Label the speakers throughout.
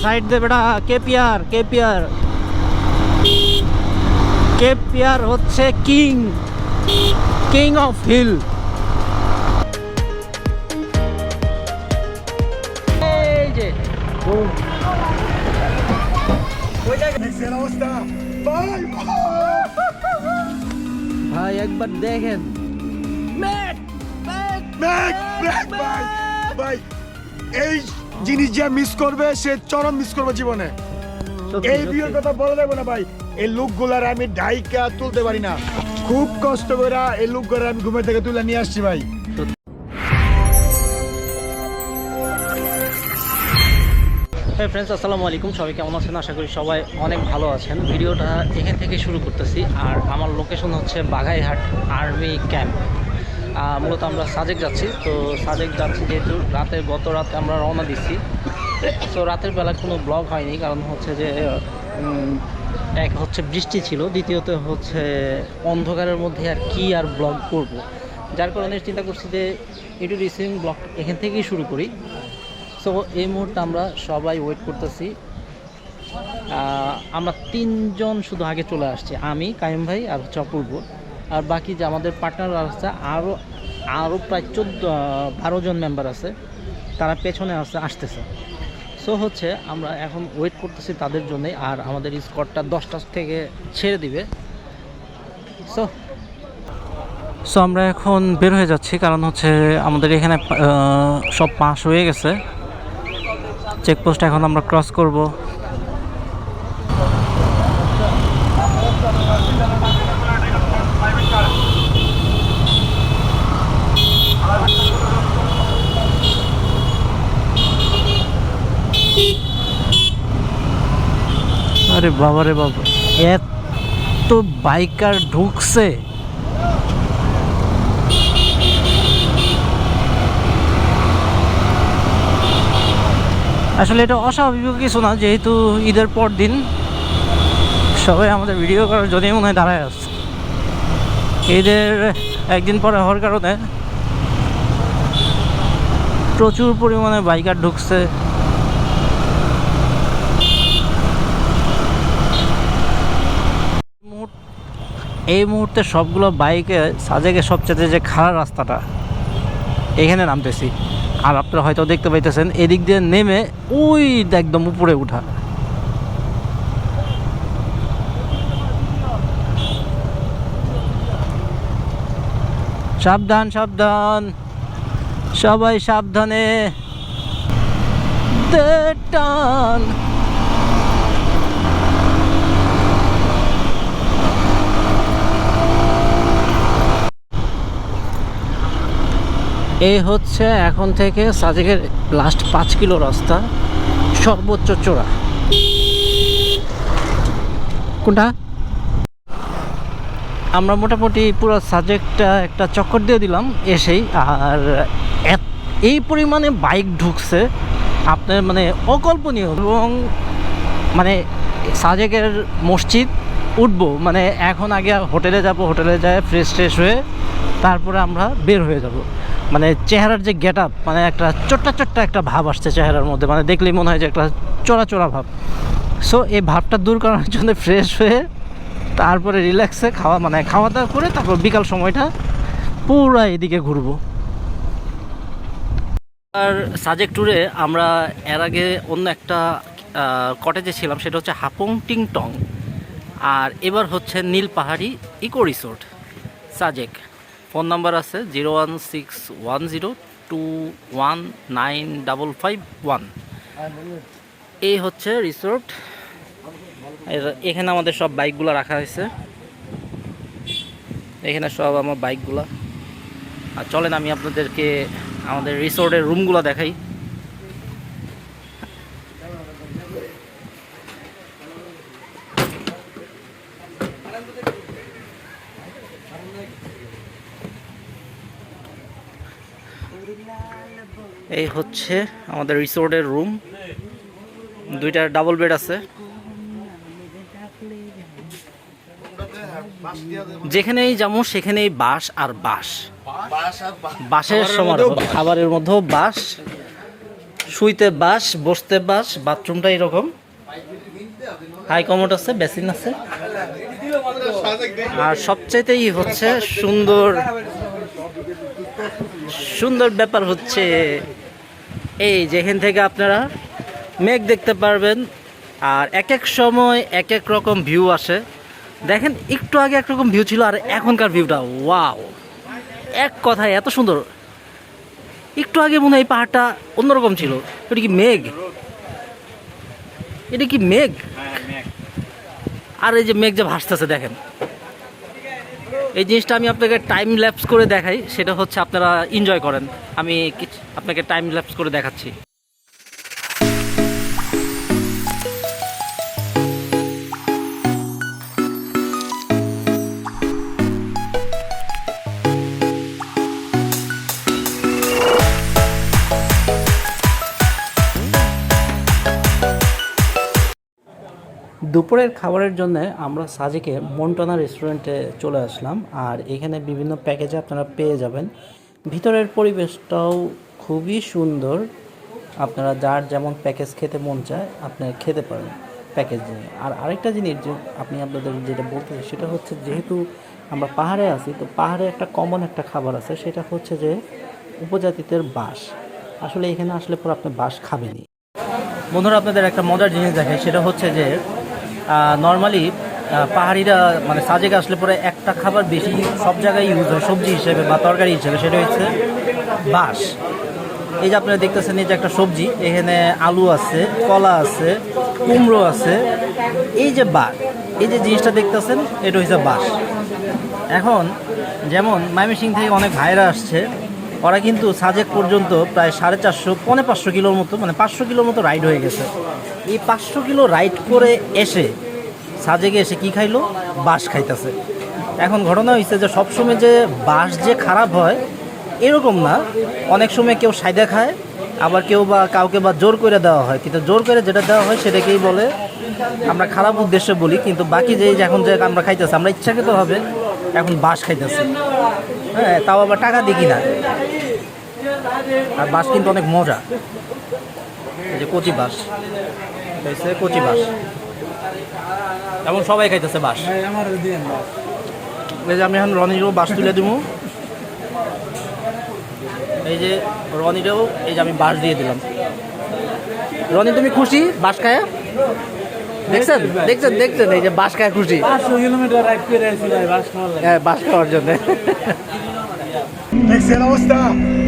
Speaker 1: Side দে বেটা KPR KPR KPR হচ্ছে কিং কিং অফ হিল এই যে ভাই একবার দেখেন ম্যাক ম্যাক
Speaker 2: ব্যাক ব্যাক ভাই ভাই এই জিনিস যে মিস করবে সে চরম মিস করবে জীবনে। এই ভিউর কথা বলা যাবে না ভাই। এই লুকগুলার আমি ডাইকা তুলতে পারি না। খুব কষ্ট করে এই লুকগুলো আমি ঘুমের থেকে তুলে নিয়ে আসছি ভাই।
Speaker 1: হ্যাঁ ফ্রেন্ডস আসসালামু আলাইকুম। সবাই কেমন আছেন? আশা করি সবাই অনেক ভালো আছেন। ভিডিওটা এখান থেকে শুরু করতেছি। আর আমার লোকেশন হচ্ছে বাঘাইহাট আর্মি ক্যাম্প মূলত আমরা সাজেক যাচ্ছি। তো সাজেক যাচ্ছি যেহেতু রাতে, গত রাতে আমরা রওনা দিচ্ছি। তো রাতের বেলা কোনো ব্লগ হয়নি, কারণ হচ্ছে যে এক হচ্ছে বৃষ্টি ছিল, দ্বিতীয়ত হচ্ছে অন্ধকারের মধ্যে আর কি আর ব্লগ করব। যার কারণে চিন্তা করছি যে ইউটিউব রিসিভিং ব্লগ এখান থেকেই শুরু করি। সো এই মুহূর্তে আমরা সবাই ওয়েট করতেছি। আমরা তিনজন শুধু আগে চলে আসছি, আমি কাইম ভাই আর হচ্ছে অপূর্ব। আর বাকি যে আমাদের পার্টনার আছে আরও আরও প্রায় চোদ্দ বারো জন মেম্বার আছে। তারা পেছনে আছে, আসতেছে। সো হচ্ছে আমরা এখন ওয়েট করতেছি তাদের জন্যই, আর আমাদের স্কটটা দশটা থেকে ছেড়ে দিবে। সো সো আমরা এখন বের হয়ে যাচ্ছি, কারণ হচ্ছে আমাদের এখানে সব পাস হয়ে গেছে। চেকপোস্ট এখন আমরা ক্রস করব। আরে বাবা রে বাবা। এত বাইকার ঢুকছে। আসলে এটা অস্বাভাবিক কিছু না, যেহেতু ঈদের পর দিন সবাই আমাদের ভিডিও করার জন্যই মনে হয় দাঁড়ায় আসছে ঈদের একদিন পরে হওয়ার কারণে প্রচুর পরিমাণে বাইকার ঢুকছে মুহূর্ত- এই মুহূর্তে সবগুলো বাইকে সাজেকে সবচেয়ে যে খারাপ রাস্তাটা, এখানে নামতেছি। আর আপনারা হয়তো দেখতে পাইতেছেন, এদিক দিয়ে নেমে ওই একদম উপরে উঠা। সাবধান সাবধান। সবাই সাবধানে। টান। এই হচ্ছে এখন থেকে সাজেকের লাস্ট পাঁচ কিলো রাস্তা, সর্বোচ্চ চোরা কোনটা? আমরা মোটামুটি পুরো সাবজেক্টটা একটা চক্কর দিয়ে দিলাম, এসেই। আর এই পরিমাণে বাইক ঢুকছে, আপনার মানে অকল্পনীয়। এবং মানে সাজেকের মসজিদ উঠবো মানে এখন আগে হোটেলে যাব, হোটেলে যায় ফ্রেশ ট্রেশ হয়ে তারপরে আমরা বের হয়ে যাব। মানে চেহারার যে গেট আপ মানে একটা চোট্টা চোট্টা একটা ভাব আসছে চেহারার মধ্যে মানে দেখলেই মনে হয় যে একটা চোরা চোরা ভাব। সো এই ভাবটা দূর করার জন্য ফ্রেশ হয়ে তারপরে রিল্যাক্সে খাওয়া মানে খাওয়া দাওয়া করে তারপর বিকাল সময়টা পুরো এদিকে ঘুরবো। আর সাজেক ট্যুরে আমরা এর আগে অন্য একটা কটেজে ছিলাম, সেটা হচ্ছে হাপং টিং টং আর এবার হচ্ছে Neel Pahari eco resort Sajek phone number আছে zero one six one zero two one nine double five one. এই হচ্ছে রিসোর্ট এখানে আমাদের সব বাইকগুলো রাখা হয়েছে। এখানে সব আমার বাইকগুলো। আর চলেন আমি আপনাদেরকে আমাদের রিসোর্টের রুমগুলো দেখাই। হচ্ছে আমাদের রিসোর্টের রুম। দুইটা ডাবল বেড আছে। যেখানেই যাব সেখানেই বাস আর বাস। বাসের সমারোহ। খাবারের মধ্যেও বাস। শুইতে বাস বসতে বাস বাথরুমটা এরকম। হাই কমোড আছে বেসিন আছে। আর সবচাইতেই হচ্ছে সুন্দর সুন্দর ব্যাপার হচ্ছে এই যেখান থেকে আপনারা মেঘ দেখতে পারবেন আর এক এক সময় এক এক রকম ভিউ আসে। দেখেন একটু আগে একরকম ভিউ ছিল আর এখনকার ভিউটা ওয়াও এক কথায় এত সুন্দর। একটু আগে মনে হয় এই পাহাড়টা অন্যরকম ছিল। এটা কি মেঘ? এটা কি মেঘ। আর এই যে মেঘ যে ভাসতেছে দেখেন। এই জিনিসটা আমি আপনাকে টাইম ল্যাপস করে দেখাই, সেটা হচ্ছে আপনারা এনজয় করেন। আমি আপনাকে টাইম ল্যাপস করে দেখাচ্ছি। দুপুরের খাবারের জন্য আমরা সাজেকে মন্টনা রেস্টুরেন্টে চলে আসলাম। আর এখানে বিভিন্ন প্যাকেজে আপনারা পেয়ে যাবেন। ভিতরের পরিবেশটাও খুবই সুন্দর। আপনারা যার যেমন প্যাকেজ খেতে মন চায়, আপনি খেতে পারেন প্যাকেজ নিয়ে। আর আরেকটা জিনিস যে আপনি আপনাদের যেটা বলতে চাই, সেটা হচ্ছে যেহেতু আমরা পাহাড়ে আছি, তো পাহাড়ে একটা কমন একটা খাবার আছে, সেটা হচ্ছে যে উপজাতিদের বাঁশ। আসলে এখানে আসলে পর আপনি বাঁশ খাবেনই। বন্ধুরা, আপনাদের একটা মজার জিনিস দেখে সেটা হচ্ছে যে নর্মালি পাহাড়িরা মানে সাজেকে আসলে পরে একটা খাবার বেশি সব জায়গায় ইউজ হয়, সবজি হিসেবে বা তরকারি হিসেবে, সেটা হচ্ছে বাঁশ। এই যে আপনারা দেখতেছেন এই যে একটা সবজি, এখানে আলু আছে, কলা আছে, কুমড়ো আছে। এই যে বাঁশ, এই যে জিনিসটা দেখতেছেন, এটা হচ্ছে বাঁশ। এখন, যেমন ময়মনসিং থেকে অনেক ভাইরা আসছে ওরা কিন্তু সাজেক পর্যন্ত প্রায় সাড়ে চারশো, পৌনে পাঁচশো কিলোর মতো মানে পাঁচশো কিলোর মতো রাইড হয়ে গেছে। এই পাঁচশো কিলো রাইড করে এসে সাজেকে এসে কি খাইলো? বাঁশ খাইতেছে। এখন ঘটনা হয়েছে যে সবসময় যে বাঁশ যে খারাপ হয়, এরকম না। অনেক সময় কেউ সাইদা খায়, আবার কেউ বা কাউকে বা জোর করে দেওয়া হয়। কিন্তু জোর করে যেটা দেওয়া হয় সেটাকেই বলে, আমরা খারাপ উদ্দেশ্যে বলি, কিন্তু বাকি যে এখন যে আমরা খাইতেছি, আমরা ইচ্ছাকৃতভাবে এখন বাঁশ খাইতেছি। হ্যাঁ তাও আবার টাকা দিই না আর বাঁশ কিন্তু অনেক মজা। এই যে কচি বাঁশ। হয়েছে কচি বাঁশ। এমন সবাই খাইতেছে বাঁশ। এই যে আমি এখন রনিরও বাঁশ তুলে দিব এই যে রনিরেও এই যে আমি বাঁশ দিয়ে দিলাম। রনি তুমি খুশি বাঁশ খায়া? দেখছেন? দেখছেন? দেখছেন? এই যে বাঁশ খায় খুশি।
Speaker 3: বাস
Speaker 1: হ্যাঁ বাঁশ খাওয়ার জন্য।
Speaker 2: দেখছেন অবস্থা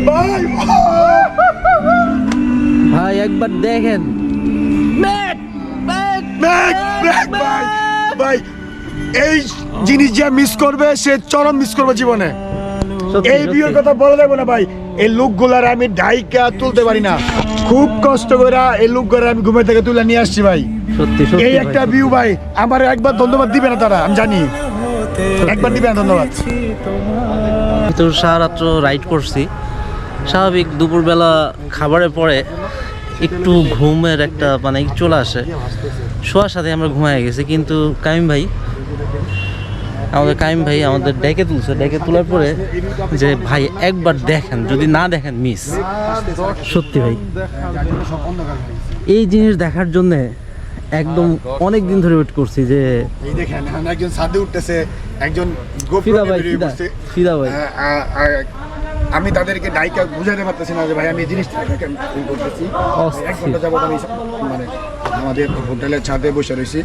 Speaker 2: ভাই
Speaker 1: ভাই একবার দেখেন।
Speaker 2: ভাই ভাই এই জিনিস যে মিস করবে সে চরম মিস করবে জীবনে। এই। ভিউর কথা বলা যাবে না ভাই। এই লুকগুলার আমি ডাইকা তুলতে পারি না। খুব কষ্ট করে এই লুকগুলার আমি ঘুমে থেকে তুলে নিয়ে আসছি ভাই।
Speaker 1: সত্যি
Speaker 2: এই একটা ভিউ ভাই আমার একবার ধন্যবাদ দিবে না তারা আমি জানি। একবার দিবে না ধন্যবাদ
Speaker 1: তো সারাত্র রাইড করছি। স্বাভাবিক দুপুরবেলা খাবারের পরে একটু ঘুমের একটা মানে চলে আসে। শোয়ার সাথে আমরা ঘুমায় গেছি কিন্তু কামিম ভাই আমাদের কামিম ভাই আমাদের ডেকে তুলছে। ডেকে তোলার পরে যে ভাই একবার দেখেন যদি না দেখেন মিস সত্যি ভাই। এই জিনিস দেখার জন্যে একদম অনেক দিন ধরে ওয়েট করছি যে
Speaker 2: এই দেখেন এখন একজন সাদে উঠতেছে একজন গোফিদা
Speaker 1: ফিদা ভাই ফিদা। ভাই।
Speaker 2: আ- আমি তাদেরকে ডাইকা বুঝাতে পারতেছি না যে ভাই আমি এই জিনিসটা ফিল করতেছি। এক ঘণ্টা যাবত আমি মানে আমাদের হোটেলের ছাদে বসে রয়েছি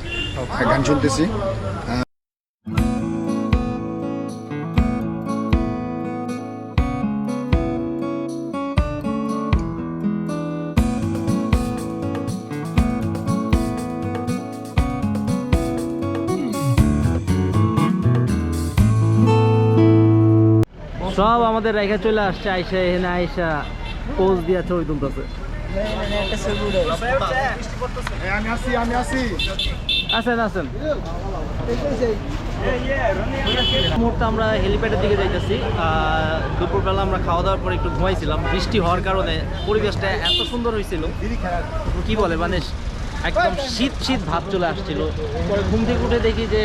Speaker 2: গান শুনতেছি।
Speaker 1: সব আমাদের রেখে চলে আসছে, আইসা এখানে আইসা পোজ দিয়া ছবি তুলতেছে। আসেন আমরা হেলিপ্যাডের দিকে যাইতেছি দুপুরবেলা আমরা খাওয়া দাওয়ার পরে একটু ঘুমাইছিলাম। বৃষ্টি হওয়ার কারণে পরিবেশটা এত সুন্দর হয়েছিল কি বলে মানে একদম শীত শীত ভাব চলে আসছিল। ঘুম থেকে উঠে দেখি যে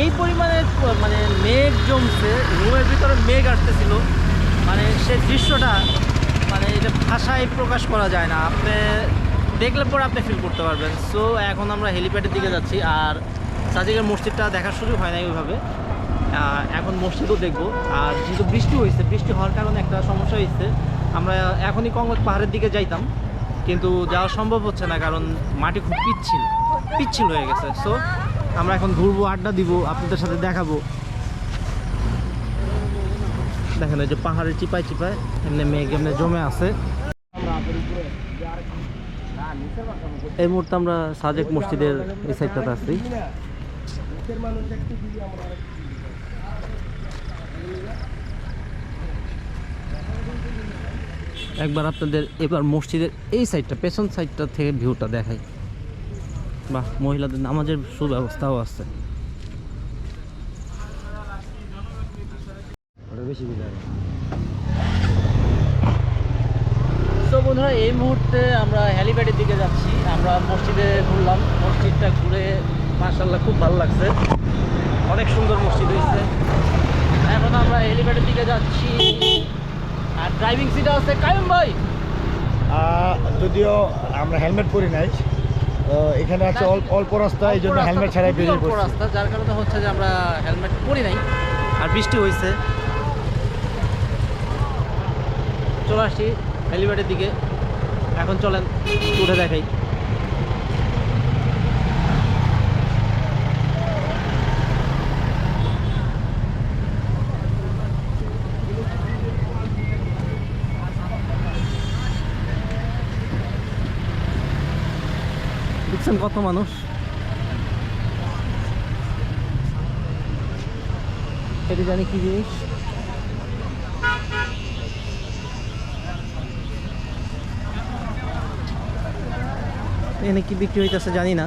Speaker 1: এই পরিমাণে মানে মেঘ জমছে, রুমের ভিতরে মেঘ আসতেছিল। মানে সে দৃশ্যটা মানে এটা ভাষায় প্রকাশ করা যায় না। আপনি দেখলে পরে আপনি ফিল করতে পারবেন। সো এখন আমরা হেলিপ্যাডের দিকে যাচ্ছি আর সাজিকের মসজিদটা দেখার সুযোগ হয় না ওইভাবে। এখন মসজিদও দেখব। আর যেহেতু বৃষ্টি হয়েছে, বৃষ্টি হওয়ার কারণে একটা সমস্যা হয়েছে। আমরা এখনই কংগ্রেস পাহাড়ের দিকে যাইতাম, কিন্তু যাওয়া সম্ভব হচ্ছে না কারণ মাটি খুব পিচ্ছিল পিচ্ছিল হয়ে গেছে। সো আমরা এখন ঘুরবো, আড্ডা দিব, আপনাদের সাথে দেখাবো। দেখেন এই যে পাহাড়ের চিপায় চিপায় এমনি মেঘ এমনি জমে আছে। এই মুহূর্তে আমরা সাজেক মসজিদের এই সাইডটাতে আছি। একবার আপনাদের এবার মসজিদের এই সাইডটা, পেছন সাইডটা থেকে ভিউটা দেখাই। বাহ মহিলাদের নামাজের সুব্যবস্থাও আছে। তো বন্ধুরা এই মুহূর্তে আমরা হ্যালিপ্যাডের দিকে যাচ্ছি। আমরা মসজিদে ঘুরলাম। মসজিদটা ঘুরে মার্শাল্লাহ খুব ভালো লাগছে। অনেক সুন্দর মসজিদ হয়েছে। এখন আমরা হেলিপ্যাডের দিকে যাচ্ছি। আর ড্রাইভিং সিটে আছে। কায়ুম ভাই!
Speaker 2: যদিও আমরা হেলমেট পরি নাই এখানে আছে অল্প রাস্তা এই জন্য হেলমেট ছাড়াই বেরিয়ে
Speaker 1: অল্প
Speaker 2: পড়ছি।
Speaker 1: রাস্তা যার কারণে হচ্ছে যে আমরা হেলমেট পরি নাই। আর বৃষ্টি হয়েছে চলে আসছি হেলিপ্যাডের দিকে। এখন চলেন উঠে দেখাই। দেখছেন কত মানুষ। এটা জানি কি জিনিস। এখানে কি বিক্রি হইতেছে জানি না।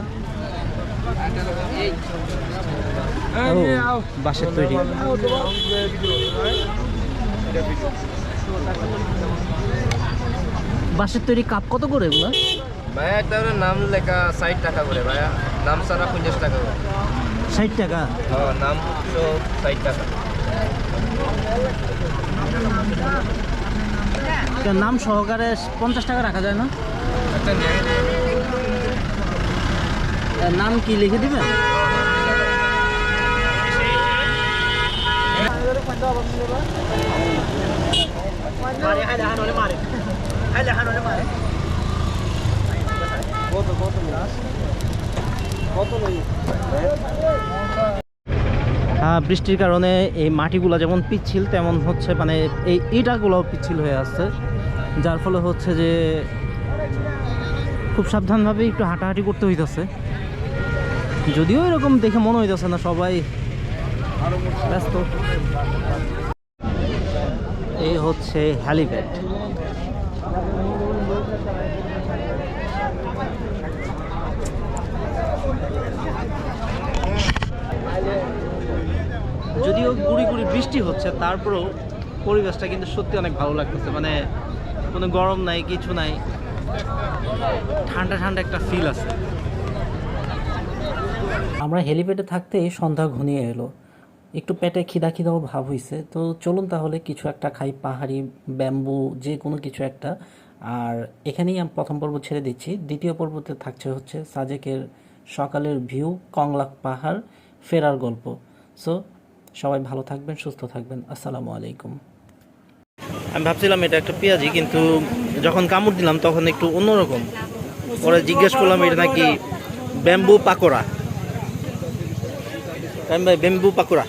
Speaker 1: ও, বাঁশের তৈরি। বাঁশের তৈরি কাপ কত করে এগুলা?
Speaker 4: ভাইয়া একটা করে নাম লেখা ষাট টাকা করে ভাইয়া। নাম সারা পঞ্চাশ টাকা করে।
Speaker 1: ষাট টাকা?
Speaker 4: হ্যাঁ নাম তো ষাট টাকা।
Speaker 1: নাম সহকারে পঞ্চাশ টাকা রাখা যায় না? এর নাম কি লিখে দিবেন? হ্যাঁ বৃষ্টির কারণে এই মাটিগুলো যেমন পিচ্ছিল, তেমন হচ্ছে মানে এই ইটাগুলোও পিচ্ছিল হয়ে আসছে। যার ফলে হচ্ছে যে খুব সাবধানভাবে একটু হাঁটাহাঁটি করতে হইতেছে। যদিও এরকম দেখে মনে হইতেছে না, সবাই ব্যস্ত। এই হচ্ছে হ্যালিপ্যাড। যদিও গুড়ি গুড়ি বৃষ্টি হচ্ছে, তারপরেও পরিবেশটা কিন্তু সত্যি অনেক ভালো লাগতেছে। মানে কোনো গরম নাই, কিছু নাই। ঠান্ডা ঠান্ডা একটা ফিল আছে। আমরা হেলিপ্যাডে থাকতেই সন্ধ্যা ঘনিয়ে এলো। একটু পেটে খিদা খিদাও ভাব হইছে। তো চলুন তাহলে কিছু একটা খাই, পাহাড়ি, ব্যাম্বু, যে কোনো কিছু একটা। আর এখানেই আমি প্রথম পর্ব ছেড়ে দিচ্ছি। দ্বিতীয় পর্বতে থাকছে হচ্ছে সাজেকের সকালের ভিউ কংলাক পাহাড়, ফেরার গল্প। সো সবাই ভালো থাকবেন, সুস্থ থাকবেন। আসসালামু আলাইকুম। আমি ভাবছিলাম এটা একটা পেঁয়াজি, কিন্তু যখন কামড় দিলাম তখন একটু অন্যরকম। পরে জিজ্ঞেস করলাম, এটা নাকি ব্যাম্বু পাকোড়া? ব্যাম্বু পাকোড়া?